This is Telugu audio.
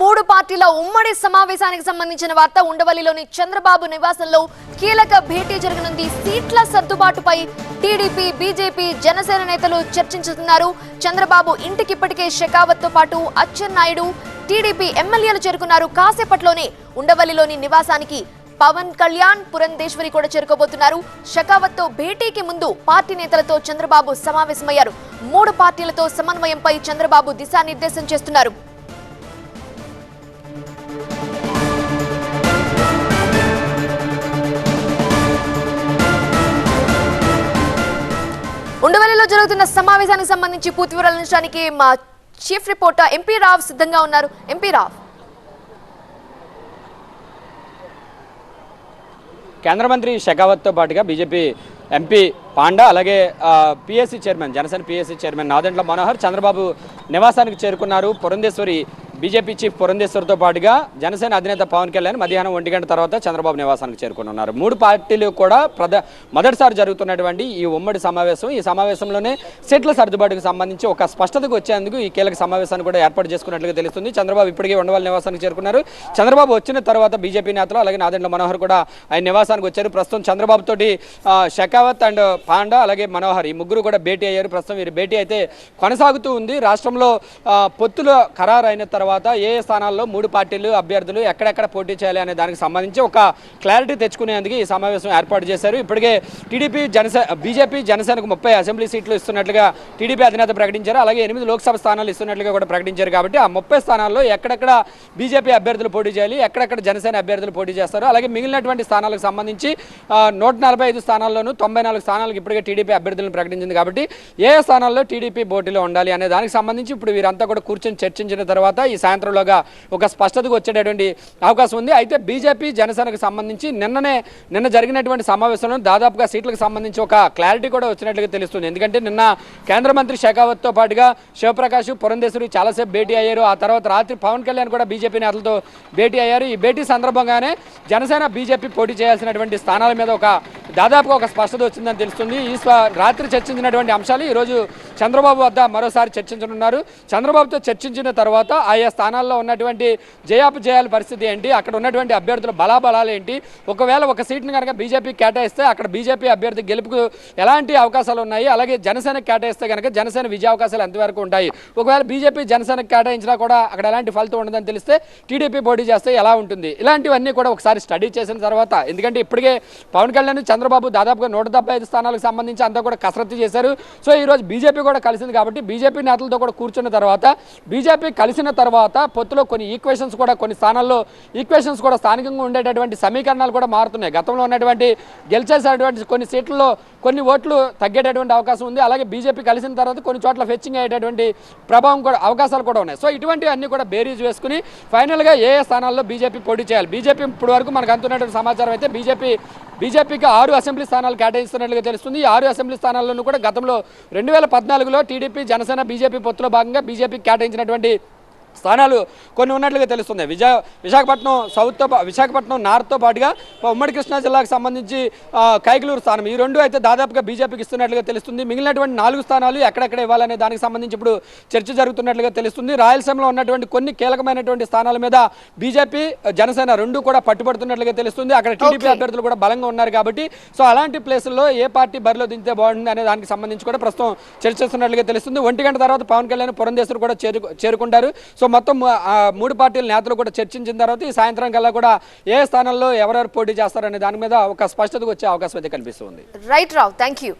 మూడు పార్టీల ఉమ్మడి సమావేశానికి సంబంధించిన వార్త ఉండవల్లిలోని చంద్రబాబు నివాసంలో కీలక భేటీ జరగనుంది. సీట్ల సర్దుబాటుపై టీడీపీ బీజేపీ జనసేన నేతలు చర్చించుతున్నారు. చంద్రబాబు ఇంటికిప్పటికే షెకావత్తో పాటు అచ్చెన్నాయుడు టీడీపీ ఎమ్మెల్యేలు చేరుకున్నారు. కాసేపట్లోనే ఉండవల్లిలోని నివాసానికి పవన్ కళ్యాణ్ పురంధేశ్వరి కూడా చేరుకోబోతున్నారు. షకావత్తో భేటీకి ముందు పార్టీ నేతలతో చంద్రబాబు సమావేశమయ్యారు. మూడు పార్టీలతో సమన్వయంపై చంద్రబాబు దిశానిర్దేశం చేస్తున్నారు. ఉండవల్లిలో జరుగుతున్న సమావేశానికి సంబంధించి పూర్తి వివరాలు అందించడానికి మా చీఫ్ రిపోర్టర్ ఎంపీ రావ్ సిద్ధంగా ఉన్నారు. ఎంపీ రావ్. కేంద్ర మంత్రి షెకావత్తో పాటుగా బీజేపీ ఎంపీ పాండా అలాగే PSC chairman Janasena PSC chairman Nadendla Manohar Chandrababu నివాసానికి చేరుకున్నారు. పురంధేశ్వరి బీజేపీ చీఫ్ పురంధేశ్వరితో పాటుగా జనసేన అధినేత పవన్ కళ్యాణ్ మధ్యాహ్నం ఒంటి గంట తర్వాత చంద్రబాబు నివాసానికి చేరుకున్నారు మూడు పార్టీలు కూడా ప్రధ మొదటిసారి జరుగుతున్నటువంటి ఈ ఉమ్మడి సమావేశం. ఈ సమావేశంలోనే సీట్ల సర్దుబాటుకు సంబంధించి ఒక స్పష్టతకు వచ్చేందుకు ఈ కీలక సమావేశాన్ని కూడా ఏర్పాటు చేసుకున్నట్లుగా తెలుస్తుంది. చంద్రబాబు ఇప్పటికే ఉండవల్లి నివాసానికి చేరుకున్నారు. చంద్రబాబు వచ్చిన తర్వాత బీజేపీ నేతలు అలాగే నాదెండ్ల మనోహర్ కూడా ఆయన నివాసానికి వచ్చారు. ప్రస్తుతం చంద్రబాబు తోటి షకావత్ షెకావత్ అండ్ పాండా అలాగే మనోహర్ ఈ ముగ్గురు కూడా భేటీ అయ్యారు. ప్రస్తుతం వీరి భేటీ అయితే కొనసాగుతూ ఉంది. రాష్ట్రంలో పొత్తులో ఖరారు అయిన తర్వాత తర్వాత ఏ స్థానాల్లో మూడు పార్టీలు అభ్యర్థులు ఎక్కడెక్కడ పోటీ చేయాలి అనే దానికి సంబంధించి ఒక క్లారిటీ తెచ్చుకునేందుకు ఈ సమావేశం ఏర్పాటు చేశారు. ఇప్పటికే టీడీపీ జనసేన బీజేపీ జనసేనకు ముప్పై అసెంబ్లీ సీట్లు ఇస్తున్నట్లుగా టీడీపీ అధినేత ప్రకటించారు. అలాగే ఎనిమిది లోక్సభ స్థానాలు ఇస్తున్నట్లుగా కూడా ప్రకటించారు కాబట్టి ఆ ముప్పై స్థానాల్లో ఎక్కడెక్కడ బీజేపీ అభ్యర్థులు పోటీ చేయాలి ఎక్కడెక్కడ జనసేన అభ్యర్థులు పోటీ చేస్తారు అలాగే మిగిలినటువంటి స్థానాలకు సంబంధించి నూట నలభై ఐదు స్థానాల్లోనూ తొంభై నాలుగు స్థానాలకు ఇప్పటికే టీడీపీ అభ్యర్థులను ప్రకటించింది కాబట్టి ఏ ఏ స్థానాల్లో టీడీపీ పోటీలో ఉండాలి అనే దానికి సంబంధించి ఇప్పుడు వీరంతా కూడా కూర్చొని చర్చించిన తర్వాత ఈ సాయంత్రంలోగా ఒక స్పష్టతకు వచ్చేటటువంటి అవకాశం ఉంది. అయితే బీజేపీ జనసేనకు సంబంధించి నిన్ననే నిన్న జరిగినటువంటి సమావేశంలో దాదాపుగా సీట్లకు సంబంధించి ఒక క్లారిటీ కూడా వచ్చినట్లుగా తెలుస్తుంది. ఎందుకంటే నిన్న కేంద్ర మంత్రి షెకావత్తో పాటుగా శివప్రకాష్ పురంధేశ్వరి చాలాసేపు భేటీ అయ్యారు. ఆ తర్వాత రాత్రి పవన్ కళ్యాణ్ కూడా బీజేపీ నేతలతో భేటీ అయ్యారు. ఈ భేటీ సందర్భంగానే జనసేన బీజేపీ పోటీ చేయాల్సినటువంటి స్థానాల మీద ఒక దాదాపుగా ఒక స్పష్టత వచ్చిందని తెలుస్తుంది. ఈ స్వ- రాత్రి చర్చించినటువంటి అంశాలు ఈరోజు చంద్రబాబు వద్ద మరోసారి చర్చించనున్నారు. చంద్రబాబుతో చర్చించిన తర్వాత ఆయా స్థానాల్లో ఉన్నటువంటి జయాపజయాల పరిస్థితి ఏంటి? అక్కడ ఉన్నటువంటి అభ్యర్థుల బలాబలాలు ఏంటి? ఒకవేళ ఒక సీట్ని కనుక బీజేపీ కేటాయిస్తే అక్కడ బీజేపీ అభ్యర్థి గెలుపుకు ఎలాంటి అవకాశాలు ఉన్నాయి? అలాగే జనసేన కేటాయిస్తే కనుక జనసేన విజయ అవకాశాలు ఎంతవరకు ఉంటాయి? ఒకవేళ బీజేపీ జనసేనకు కేటాయించినా కూడా అక్కడ ఎలాంటి ఫలితం ఉండదని తెలిస్తే టీడీపీ పోటీ చేస్తే ఎలా ఉంటుంది? ఇలాంటివన్నీ కూడా ఒకసారి స్టడీ చేసిన తర్వాత ఎందుకంటే ఇప్పటికే పవన్ కళ్యాణ్ చంద్రబాబు దాదాపుగా నూట డెబ్బై ఐదు స్థానాలకు సంబంధించి అంతా కూడా కసరత్తు చేశారు. సో ఈ రోజు బీజేపీ కూడా కలిసింది కాబట్టి బీజేపీ నేతలతో కూడా కూర్చున్న తర్వాత బీజేపీ కలిసిన తర్వాత తర్వాత పొత్తులో కొన్ని ఈక్వేషన్స్ కూడా కొన్ని స్థానాల్లో ఈక్వేషన్స్ కూడా స్థానికంగా ఉండేటటువంటి సమీకరణాలు కూడా మారుతున్నాయి. గతంలో ఉన్నటువంటి గెలిచేసినటువంటి కొన్ని సీట్లలో కొన్ని ఓట్లు తగ్గేటటువంటి అవకాశం ఉంది. అలాగే బీజేపీ కలిసిన తర్వాత కొన్ని చోట్ల ఫెచ్చింగ్ అయ్యేటటువంటి ప్రభావం కూడా అవకాశాలు కూడా ఉన్నాయి. సో ఇటువంటివి అన్నీ కూడా బేరీజ్ వేసుకుని ఫైనల్గా ఏ ఏ స్థానాల్లో బీజేపీ పోటీ చేయాలి? బీజేపీ ఇప్పటి వరకు మనకు అందుతున్నటువంటి సమాచారం అయితే బీజేపీ బీజేపీకి ఆరు అసెంబ్లీ స్థానాలు కేటాయిస్తున్నట్లుగా తెలుస్తుంది. ఈ ఆరు అసెంబ్లీ స్థానాల్లోనూ కూడా గతంలో రెండు వేల పద్నాలుగులో టీడీపీ జనసేన బీజేపీ పొత్తులో భాగంగా బీజేపీకి కేటాయించినటువంటి స్థానాలు కొన్ని ఉన్నట్లుగా తెలుస్తుంది. విజయ విశాఖపట్నం సౌత్తో విశాఖపట్నం నార్త్తో పాటుగా ఉమ్మడి కృష్ణా జిల్లాకు సంబంధించి కైకలూరు స్థానం. ఈ రెండు అయితే దాదాపుగా బీజేపీకి ఇస్తున్నట్లుగా తెలుస్తుంది. మిగిలినటువంటి నాలుగు స్థానాలు ఎక్కడెక్కడ ఇవ్వాలనే దానికి సంబంధించి ఇప్పుడు చర్చ జరుగుతున్నట్లుగా తెలుస్తుంది. రాయలసీమలో ఉన్నటువంటి కొన్ని కీలకమైనటువంటి స్థానాల మీద బీజేపీ జనసేన రెండు కూడా పట్టుబడుతున్నట్లుగా తెలుస్తుంది. అక్కడ టీడీపీ అభ్యర్థులు కూడా బలంగా ఉన్నారు కాబట్టి సో అలాంటి ప్లేసుల్లో ఏ పార్టీ బరిలో దించితే బాగుంటుంది అనే దానికి సంబంధించి కూడా ప్రస్తుతం చర్చిస్తున్నట్లుగా తెలుస్తుంది. ఒంటి గంట తర్వాత పవన్ కళ్యాణ్ పురంధేశ్వరు కూడా చేరు చేరుకుంటారు. సో మొత్తం మూడు పార్టీల నేతలు కూడా చర్చించిన తర్వాత ఈ సాయంత్రం కల్లా కూడా ఏ స్థానంలో ఎవరెవరు పోటీ చేస్తారనే దాని మీద ఒక స్పష్టతకు వచ్చే అవకాశం అయితే కనిపిస్తుంది రైట్ రావు థ్యాంక్ యూ